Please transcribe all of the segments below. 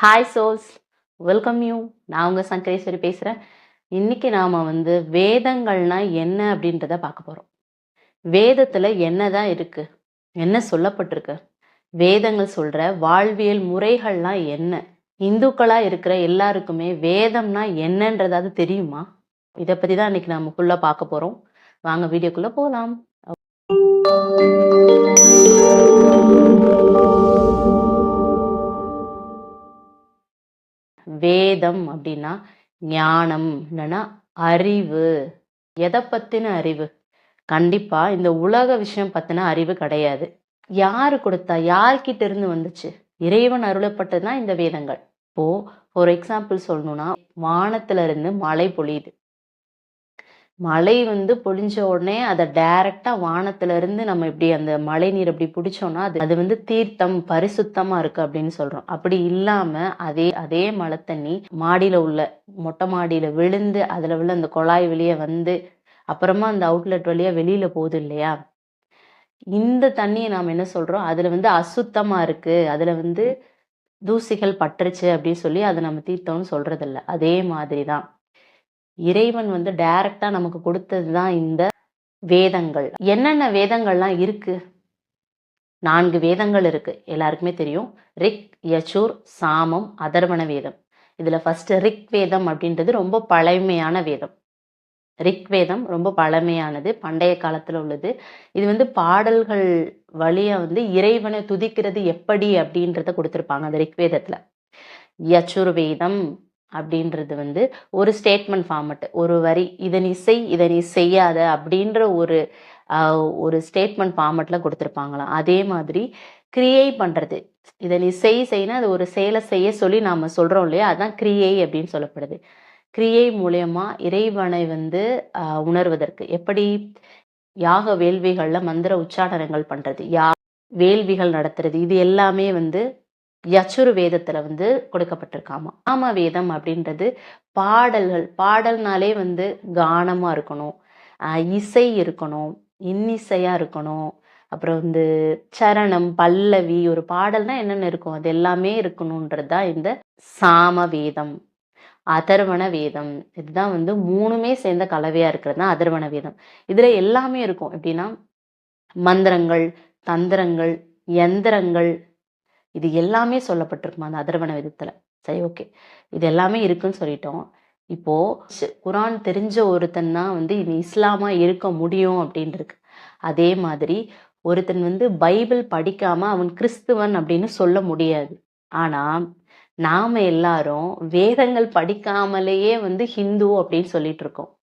Hi souls welcome you நான் உங்கள் சங்கரேஸ்வரி பேசுகிறேன் இன்றைக்கி நாம் வந்து வேதங்கள்னால் என்ன அப்படின்றத பார்க்க போகிறோம் வேதத்தில் என்ன தான் இருக்குது என்ன சொல்லப்பட்டிருக்கு? வேதங்கள் சொல்கிற வாழ்வியல் முறைகள்லாம் என்ன? இந்துக்களாக இருக்கிற எல்லாருக்குமே வேதம்னா என்னன்றதாவது தெரியுமா? இதை பற்றி தான் இன்றைக்கி நம்ம ஃபுல்லாக பார்க்க போகிறோம் வாங்க வீடியோக்குள்ளே போகலாம் வேதம் அப்படின்னா ஞானம் இல்லைன்னா அறிவு. எதை பற்றின அறிவு? கண்டிப்பா இந்த உலக விஷயம் பற்றின அறிவு கிடையாது. யார் கொடுத்தா யார்கிட்ட இருந்து வந்துச்சு? இறைவன் அருளப்பட்டதுதான் இந்த வேதங்கள். இப்போ ஃபார் எக்ஸாம்பிள் சொல்லணும்னா வானத்துல இருந்து மழை பொழியுது. மழை வந்து பொழிஞ்ச உடனே அதை டைரக்டா வானத்துல இருந்து நம்ம இப்படி அந்த மழை நீர் அப்படி பிடிச்சோம்னா அது அது வந்து தீர்த்தம் பரிசுத்தமா இருக்கு அப்படின்னு சொல்றோம். அப்படி இல்லாம அதே அதே மழை தண்ணி மாடியில உள்ள மொட்டை மாடியில விழுந்து அதுல உள்ள அந்த குழாய் வெளியே வந்து அப்புறமா அந்த அவுட்லெட் வழியா வெளியில போகுது இல்லையா? இந்த தண்ணியை நாம் என்ன சொல்றோம்? அதுல வந்து அசுத்தமா இருக்கு. அதுல வந்து தூசிகள் பட்டுருச்சு அப்படின்னு சொல்லி அதை நம்ம தீர்த்தம்னு சொல்கிறதில்ல அதே மாதிரி தான். இறைவன் வந்து டைரக்டா நமக்கு கொடுத்தது தான் இந்த வேதங்கள். என்னென்ன வேதங்கள்லாம் இருக்கு? நான்கு வேதங்கள் இருக்கு. எல்லாருக்குமே தெரியும். ரிக் யசூர் சாமம் அதர்வண வேதம். இதுல ஃபர்ஸ்ட் ரிக் வேதம் அப்படின்றது ரொம்ப பழமையான வேதம். ரிக் வேதம் ரொம்ப பழமையானது பண்டைய காலத்துல உள்ளது. இது வந்து பாடல்கள் வழியா வந்து இறைவனை துதிக்கிறது எப்படி அப்படின்றத கொடுத்திருப்பாங்க அந்த ரிக் வேதத்துல. வேதம் அப்படின்றது வந்து ஒரு ஸ்டேட்மெண்ட் ஃபார்மட் ஒரு வரி இதை நீ செய் இதை நீ செய்யாத அப்படின்ற ஒரு ஒரு ஸ்டேட்மெண்ட் ஃபார்மட்ல கொடுத்துருப்பாங்களாம். அதே மாதிரி கிரியேட் பண்ணுறது இதை நீ செய் செய்யினா அது ஒரு செயலை செய்ய சொல்லி நாம சொல்கிறோம் இல்லையா? அதுதான் கிரியை அப்படின்னு சொல்லப்படுது. கிரியை மூலயமா இறைவனை வந்து உணர்வதற்கு. எப்படி? யாக வேள்விகளில் மந்திர உச்சாடனங்கள் பண்ணுறது யா வேள்விகள் நடத்துறது. இது எல்லாமே வந்து யச்சுரு வேதத்துல வந்து கொடுக்கப்பட்டிருக்காமா. ஆம வேதம் அப்படின்றது பாடல்கள் பாடல்னாலே வந்து கானமா இருக்கணும். இசை இருக்கணும் இன்னிசையா இருக்கணும். அப்புறம் வந்து சரணம் பல்லவி ஒரு பாடல்னா என்னென்ன இருக்கும்? அது எல்லாமே இருக்கணுன்றது தான் இந்த சாம வேதம் அதர்வண வேதம். இதுதான் வந்து மூணுமே சேர்ந்த கலவையா இருக்கிறது தான் அதர்வண வேதம். இதுல எல்லாமே இருக்கும். எப்படின்னா மந்திரங்கள் தந்திரங்கள் யந்திரங்கள் இது எல்லாமே சொல்லப்பட்டிருக்குமா அந்த அதர்வன விதத்துல? சரி ஓகே. இது எல்லாமே இருக்குன்னு சொல்லிட்டோம். இப்போ குரான் தெரிஞ்ச ஒருத்தன் தான் வந்து இது இஸ்லாமா இருக்க முடியும் அப்படின்னு அதே மாதிரி ஒருத்தன் வந்து பைபிள் படிக்காம அவன் கிறிஸ்துவன் அப்படின்னு சொல்ல முடியாது. ஆனா நாம எல்லாரும் வேதங்கள் படிக்காமலேயே வந்து ஹிந்து அப்படின்னு சொல்லிட்டு இருக்கோம்.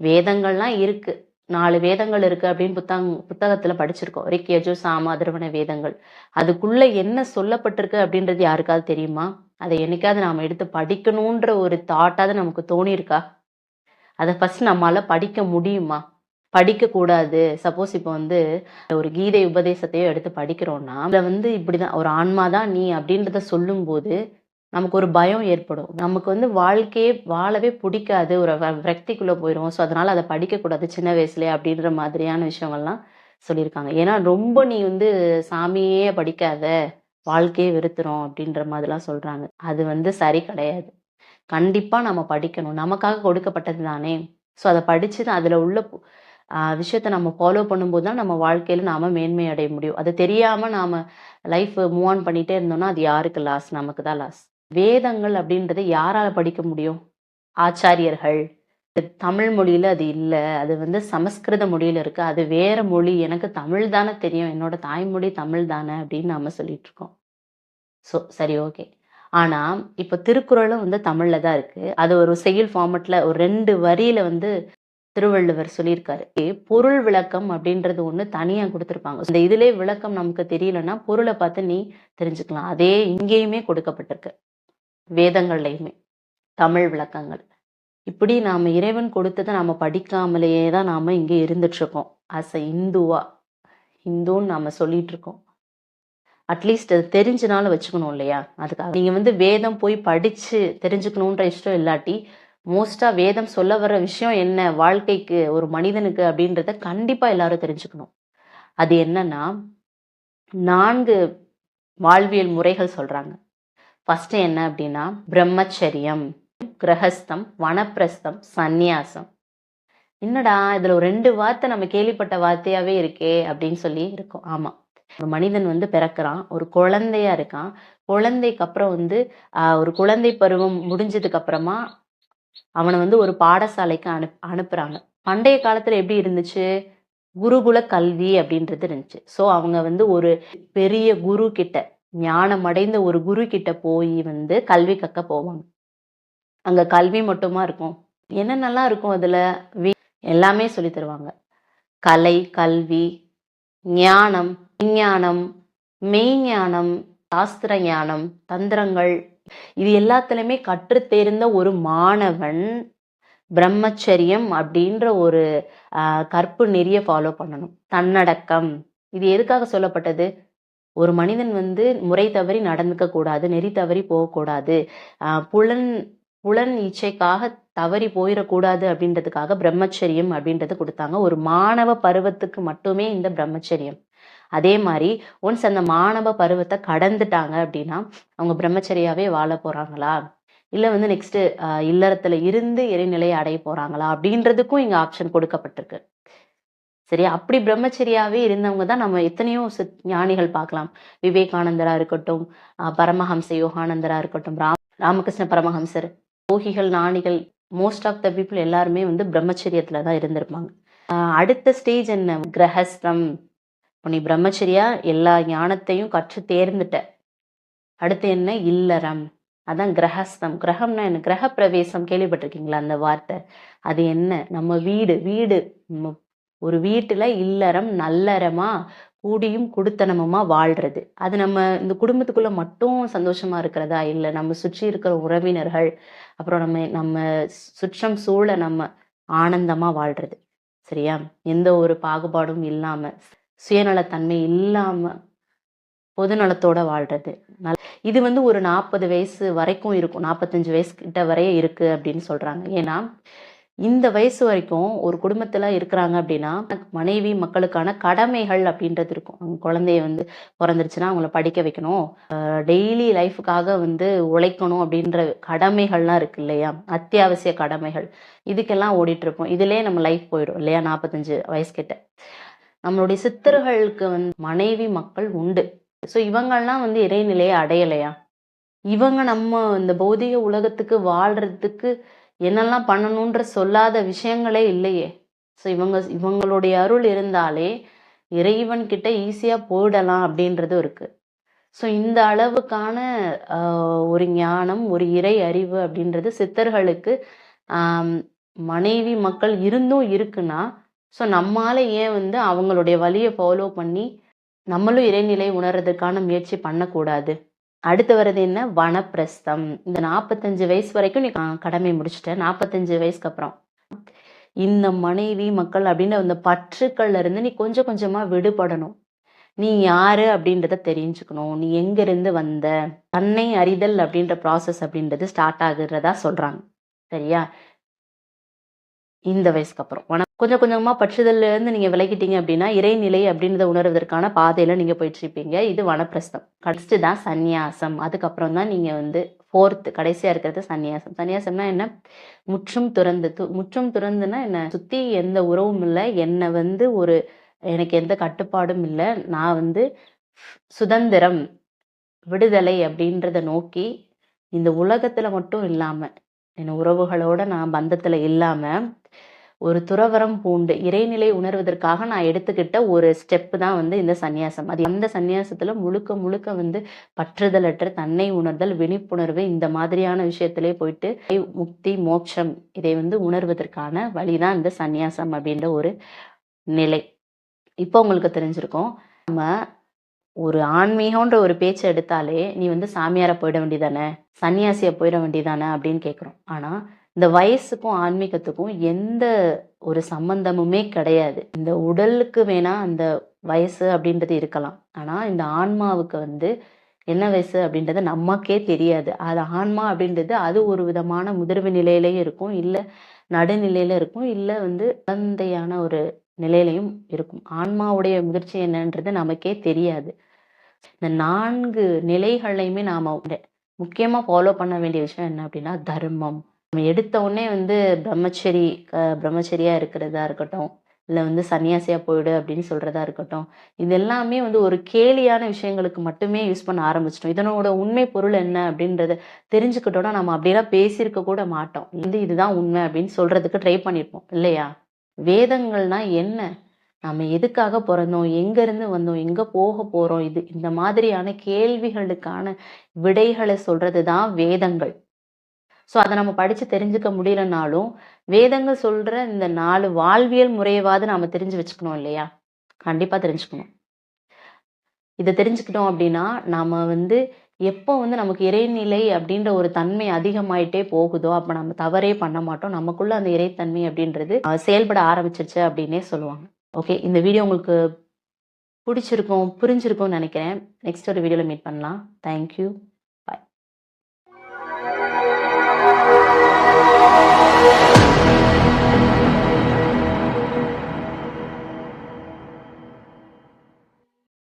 வேதங்கள்லாம் இருக்கு. நாலு வேதங்கள் இருக்கு அப்படின்னு புத்தகம் புத்தகத்துல படிச்சிருக்கோம். ரிக் யஜு சாம அதர்வண வேதங்கள். அதுக்குள்ள என்ன சொல்லப்பட்டிருக்கு அப்படின்றது யாருக்காவது தெரியுமா? அதை என்னைக்காவது நாம எடுத்து படிக்கணுன்ற ஒரு தாட்டாவது நமக்கு தோணியிருக்கா? அதை ஃபர்ஸ்ட் நம்மளால படிக்க முடியுமா? படிக்க கூடாது. சப்போஸ் இப்போ வந்து ஒரு கீதை உபதேசத்தையோ எடுத்து படிக்கிறோம்னா அதில் வந்து இப்படிதான் ஒரு ஆன்மா தான் நீ அப்படின்றத சொல்லும்போது நமக்கு ஒரு பயம் ஏற்படும். நமக்கு வந்து வாழ்க்கையே வாழவே பிடிக்காது. ஒரு விரக்திக்குள்ளே போயிடும் ஸோ அதனால் அதை படிக்கக்கூடாது. சின்ன வயசுலேயே அப்படின்ற மாதிரியான விஷயங்கள்லாம் சொல்லியிருக்காங்க. ஏன்னா ரொம்ப நீ வந்து சாமியே படிக்காத. வாழ்க்கையே வெறுத்துறோம் அப்படின்ற மாதிரிலாம் சொல்கிறாங்க அது வந்து சரி கிடையாது. கண்டிப்பாக நம்ம படிக்கணும். நமக்காக கொடுக்கப்பட்டது தானே. ஸோ அதை படித்து தான் அதில் உள்ள விஷயத்த நம்ம ஃபாலோ பண்ணும்போது தான் நம்ம வாழ்க்கையில் நாம் மேன்மை அடைய முடியும். அது தெரியாமல் நாம் லைஃப் மூவ் ஆன் பண்ணிகிட்டே இருந்தோம்னா அது யாருக்கு லாஸ் நமக்கு தான் லாஸ் வேதங்கள் அப்படின்றத யாரால படிக்க முடியும்? ஆச்சாரியர்கள். தமிழ் மொழியில அது இல்ல. அது வந்து சமஸ்கிருத மொழியில இருக்கு. அது வேற மொழி. எனக்கு தமிழ் தானே தெரியும். என்னோட தாய்மொழி தமிழ் தானே அப்படின்னு நாம சொல்லிட்டு இருக்கோம். ஸோ சரி ஓகே. ஆனா இப்போ திருக்குறளும் வந்து தமிழ்ல தான் இருக்கு. அது ஒரு செயல் ஃபார்மட்ல ஒரு ரெண்டு வரியில வந்து திருவள்ளுவர் சொல்லியிருக்காரு. பொருள் விளக்கம் அப்படின்றது ஒண்ணு தனியா கொடுத்துருப்பாங்க. இந்த இதுலேயே விளக்கம் நமக்கு தெரியலன்னா பொருளை பார்த்து நீ தெரிஞ்சுக்கலாம். அதே இங்கேயுமே கொடுக்கப்பட்டிருக்கு. வேதங்கள்லையுமே தமிழ் விளக்கங்கள். இப்படி நாம் இறைவன் கொடுத்ததை நாம் படிக்காமலேயே தான் நாம் இங்கே இருந்துட்டுருக்கோம். ஆஸ் அஸ் அ இந்துவா இந்துன்னு நாம் சொல்லிகிட்ருக்கோம் அட்லீஸ்ட் அது தெரிஞ்சனால வச்சுக்கணும் இல்லையா? அதுக்காக. நீங்கள் வந்து வேதம் போய் படித்து தெரிஞ்சுக்கணுன்ற இஷ்டம் இல்லாட்டி மோஸ்ட்டாக வேதம் சொல்ல வர விஷயம் என்ன? வாழ்க்கைக்கு ஒரு மனிதனுக்கு அப்படின்றத கண்டிப்பாக எல்லாரும் தெரிஞ்சுக்கணும். அது என்னன்னா நான்கு வாழ்வியல் முறைகள் சொல்கிறாங்க ஃபர்ஸ்ட் என்ன அப்படின்னா பிரம்மச்சரியம் கிரகஸ்தம் வனப்பிரஸ்தம் சந்நியாசம். என்னடா இதுல ஒரு ரெண்டு வார்த்தை நம்ம கேள்விப்பட்ட வார்த்தையாவே இருக்கே அப்படின்னு சொல்லி இருக்கும். ஆமா. ஒரு மனிதன் வந்து பிறக்கிறான் ஒரு குழந்தையா இருக்கான். குழந்தைக்கு அப்புறம் வந்து ஒரு குழந்தை பருவம் முடிஞ்சதுக்கு அப்புறமா அவனை வந்து ஒரு பாடசாலைக்கு அனுப் அனுப்புறாங்க. பண்டைய காலத்துல எப்படி இருந்துச்சு? குருகுல கல்வி அப்படின்றது இருந்துச்சு. ஸோ அவங்க வந்து ஒரு பெரிய குரு கிட்ட ஞானம் அடைந்த ஒரு குரு கிட்ட போய் வந்து கல்வி கற்க போவாங்க. அங்க கல்வி மட்டுமா இருக்கும்? என்னென்னலாம் இருக்கும் அதுல? எல்லாமே சொல்லி தருவாங்க. கலை கல்வி ஞானம் விஞ்ஞானம் மெய்ஞானம் சாஸ்திர ஞானம் தந்திரங்கள் இது எல்லாத்துலயுமே கற்று தேர்ந்த ஒரு மாணவன் பிரம்மச்சரியம் அப்படின்ற ஒரு கற்பு நெறிய ஃபாலோ பண்ணணும். தன்னடக்கம். இது எதுக்காக சொல்லப்பட்டது? ஒரு மனிதன் வந்து முறை தவறி நடந்துக்க கூடாது நெறி தவறி போகக்கூடாது புலன் புலன் இச்சைக்காக தவறி போயிடக்கூடாது அப்படின்றதுக்காக பிரம்மச்சரியம் அப்படின்றது கொடுத்தாங்க. ஒரு மாணவ பருவத்துக்கு மட்டுமே இந்த பிரம்மச்சரியம். அதே மாதிரி ஒன்ஸ் அந்த மாணவ பருவத்தை கடந்துட்டாங்க அப்படின்னா அவங்க பிரம்மச்சரியாவே வாழ போறாங்களா? இல்ல வந்து நெக்ஸ்ட் இல்லறத்துல இருந்து இறைநிலையை அடைய போறாங்களா? அப்படின்றதுக்கும் இங்க ஆப்ஷன் கொடுக்கப்பட்டிருக்கு. சரி அப்படி பிரம்மச்சரியாவே இருந்தவங்க தான் நம்ம எத்தனையோ ஞானிகள் பார்க்கலாம். விவேகானந்தரா இருக்கட்டும் பரமஹம்ச யோகானந்தரா இருக்கட்டும் ராம் ராமகிருஷ்ண பரமஹம்சர் யோகிகள் ஞானிகள் மோஸ்ட் ஆஃப் த பீப்புள் எல்லாருமே வந்து பிரம்மச்சரியத்துல தான் இருந்திருப்பாங்க. அடுத்த ஸ்டேஜ் என்ன? கிரகஸ்தம். நீ பிரம்மச்சரியா எல்லா ஞானத்தையும் கற்று தேர்ந்துட்ட. அடுத்து என்ன? இல்லறம். அதான் கிரகஸ்தம். கிரகம்னா என்ன? கிரக பிரவேசம் கேள்விப்பட்டிருக்கீங்களா அந்த வார்த்தை? அது என்ன? நம்ம வீடு வீடு ஒரு வீட்டில் இல்லறம் நல்லறமா கூடியும் குடுத்தனமுமா வாழ்றது. அது நம்ம இந்த குடும்பத்துக்குள்ள மட்டும் சந்தோஷமா இருக்கிறதா? இல்லை நம்ம சுற்றி இருக்கிற உறவினர்கள் அப்புறம் நம்ம நம்ம சுற்றம் சூழ நம்ம ஆனந்தமா வாழ்றது. சரியா? எந்த ஒரு பாகுபாடும் இல்லாம சுயநலத்தன்மை இல்லாம பொதுநலத்தோட வாழ்றது. நல்- இது வந்து ஒரு நாற்பது வயசு வரைக்கும் இருக்கும். நாற்பத்தஞ்சு வயசு கிட்ட வரைய இருக்கு அப்படின்னு சொல்றாங்க. ஏன்னா இந்த வயசு வரைக்கும் ஒரு குடும்பத்துல இருக்கிறாங்க அப்படின்னா மனைவி மக்களுக்கான கடமைகள் அப்படின்றது இருக்கும். அவங்க குழந்தைய வந்து பிறந்துருச்சுன்னா அவங்கள படிக்க வைக்கணும். டெய்லி லைஃபுக்காக வந்து உழைக்கணும் அப்படின்ற கடமைகள்லாம் இருக்கு இல்லையா? அத்தியாவசிய கடமைகள். இதுக்கெல்லாம் ஓடிட்டு இருப்போம் நம்ம லைஃப் போயிடும் இல்லையா? நாற்பத்தஞ்சு வயசு கிட்ட. நம்மளுடைய சித்தர்களுக்கு வந்து மனைவி மக்கள் உண்டு. ஸோ இவங்கள்லாம் வந்து இறைநிலையை அடையலையா? இவங்க நம்ம இந்த பௌதிக உலகத்துக்கு வாழ்றதுக்கு என்னெல்லாம் பண்ணணுன்ற சொல்லாத விஷயங்களே இல்லையே. ஸோ இவங்க இவங்களுடைய அருள் இருந்தாலே இறைவன் கிட்ட ஈஸியாக போயிடலாம் அப்படின்றதும் இருக்கு. ஸோ இந்த அளவுக்கான ஒரு ஞானம் ஒரு இறை அறிவு அப்படின்றது சித்தர்களுக்கு மனைவி மக்கள் இருந்தும் இருக்குன்னா ஸோ நம்மால ஏன் வந்து அவங்களுடைய வழியை ஃபாலோ பண்ணி நம்மளும் இறைநிலை உணர்றதுக்கான முயற்சி பண்ணக்கூடாது? அடுத்து வர்றது என்ன? வனப்பிரஸ்தம். இந்த நாற்பத்தஞ்சு வயசு வரைக்கும் நீ கடமை முடிச்சிட்டேன் நாற்பத்தஞ்சு வயசுக்கு அப்புறம். இந்த மனைவி மக்கள் அப்படின்ற அந்த பற்றுக்கள்ல இருந்து நீ கொஞ்சம் கொஞ்சமா விடுபடணும். நீ யாரு அப்படின்றத தெரிஞ்சுக்கணும். நீ எங்க இருந்து வந்த? தன்னை அறிதல் அப்படின்ற ப்ராசஸ் அப்படின்றது ஸ்டார்ட் ஆகுறதா சொல்றாங்க. சரியா? இந்த வயசுக்கு அப்புறம். ஆனா கொஞ்சம் கொஞ்சமா பற்றுதல்ல இருந்து நீங்க விலகிட்டீங்க அப்படின்னா இறைநிலை அப்படின்றத உணர்வதற்கான பாதையில நீங்க போயிட்டு இருப்பீங்க இது வனப்பிரஸ்தம். கடைசி தான் சந்நியாசம். அதுக்கப்புறம் தான் நீங்க வந்து ஃபோர்த் கடைசியா இருக்கிறது சன்னியாசம் சன்னியாசம்னா என்ன? முற்றும் துறந்து. து- முற்றும் துறந்துன்னா என்ன? சுத்தி எந்த உறவும் இல்லை. என்னை வந்து ஒரு எனக்கு எந்த கட்டுப்பாடும் இல்லை. நான் வந்து சுதந்திரம் விடுதலை அப்படின்றத நோக்கி இந்த உலகத்துல மட்டும் இல்லாம என் உறவுகளோட நான் பந்தத்துல இல்லாம ஒரு துறவரம் பூண்டு இறைநிலை உணர்வதற்காக நான் எடுத்துக்கிட்ட ஒரு ஸ்டெப் தான் வந்து இந்த சன்னியாசம். அது அந்த சன்னியாசத்தில் முழுக்க முழுக்க வந்து பற்றுதலற்ற தன்னை உணர்தல் விழிப்புணர்வு இந்த மாதிரியான விஷயத்திலே போயிட்டு முக்தி மோட்சம் இதை வந்து உணர்வதற்கான வழிதான் இந்த சன்னியாசம் அப்படின்ற ஒரு நிலை. இப்போ உங்களுக்கு தெரிஞ்சிருக்கும். நம்ம ஒரு ஆன்மீகம்ன்ற ஒரு பேச்சை எடுத்தாலே நீ வந்து சாமியாரை போயிட வேண்டியதானே? சன்னியாசியை போயிட வேண்டியதானே அப்படின்னு கேட்குறோம் ஆனால் இந்த வயசுக்கும் ஆன்மீகத்துக்கும் எந்த ஒரு சம்பந்தமுமே கிடையாது. இந்த உடலுக்கு வேணா அந்த வயசு அப்படின்றது இருக்கலாம். ஆனா இந்த ஆன்மாவுக்கு வந்து என்ன வயசு அப்படின்றது நமக்கே தெரியாது. அது ஆன்மா அப்படின்றது அது ஒரு விதமான முதிர்வு நிலையிலையும் இருக்கும். இல்ல நடுநிலையில இருக்கும். இல்ல வந்து குழந்தையான ஒரு நிலையிலையும் இருக்கும். ஆன்மாவுடைய முதிர்ச்சி என்னன்றது நமக்கே தெரியாது. இந்த நான்கு நிலைகளையுமே நாம முக்கியமாக ஃபாலோ பண்ண வேண்டிய விஷயம் என்ன அப்படின்னா தர்மம். நம்ம எடுத்த உடனே வந்து பிரம்மச்சரி க- பிரம்மச்சரியா இருக்கிறதா இருக்கட்டும் இல்லை வந்து சன்னியாசியா போயிடு அப்படின்னு சொல்றதா இருக்கட்டும் இது எல்லாமே வந்து ஒரு கேலியான விஷயங்களுக்கு மட்டுமே யூஸ் பண்ண ஆரம்பிச்சிட்டோம். இதனோட உண்மை பொருள் என்ன அப்படின்றத தெரிஞ்சுக்கிட்டோம்னா நம்ம அப்படியெல்லாம் பேசியிருக்க கூட மாட்டோம். வந்து இதுதான் உண்மை அப்படின்னு சொல்றதுக்கு ட்ரை பண்ணியிருப்போம் இல்லையா? வேதங்கள்னா என்ன? நம்ம எதுக்காக பிறந்தோம்? எங்க இருந்து வந்தோம்? எங்க போக போறோம்? இது இந்த மாதிரியான கேள்விகளுக்கான விடைகளை சொல்றது தான் வேதங்கள். ஸோ அதை நம்ம படித்து தெரிஞ்சுக்க முடியலனாலும் வேதங்கள் சொல்கிற இந்த நாலு வாழ்வியல் முறையவாது நாம் தெரிஞ்சு வச்சுக்கணும் இல்லையா? கண்டிப்பாக தெரிஞ்சுக்கணும். இதை தெரிஞ்சுக்கிட்டோம் அப்படின்னா நாம் வந்து எப்போ வந்து நமக்கு இறைநிலை அப்படின்ற ஒரு தன்மை அதிகமாயிட்டே போகுதோ அப்போ நம்ம தவறே பண்ண மாட்டோம். நமக்குள்ள அந்த இறைத்தன்மை அப்படின்றது செயல்பட ஆரம்பிச்சிருச்சு அப்படின்னே சொல்லுவாங்க. ஓகே இந்த வீடியோ உங்களுக்கு பிடிச்சிருக்கும் புரிஞ்சிருக்கும்னு நினைக்கிறேன். நெக்ஸ்ட் ஒரு வீடியோவில் மீட் பண்ணலாம். தேங்க்யூ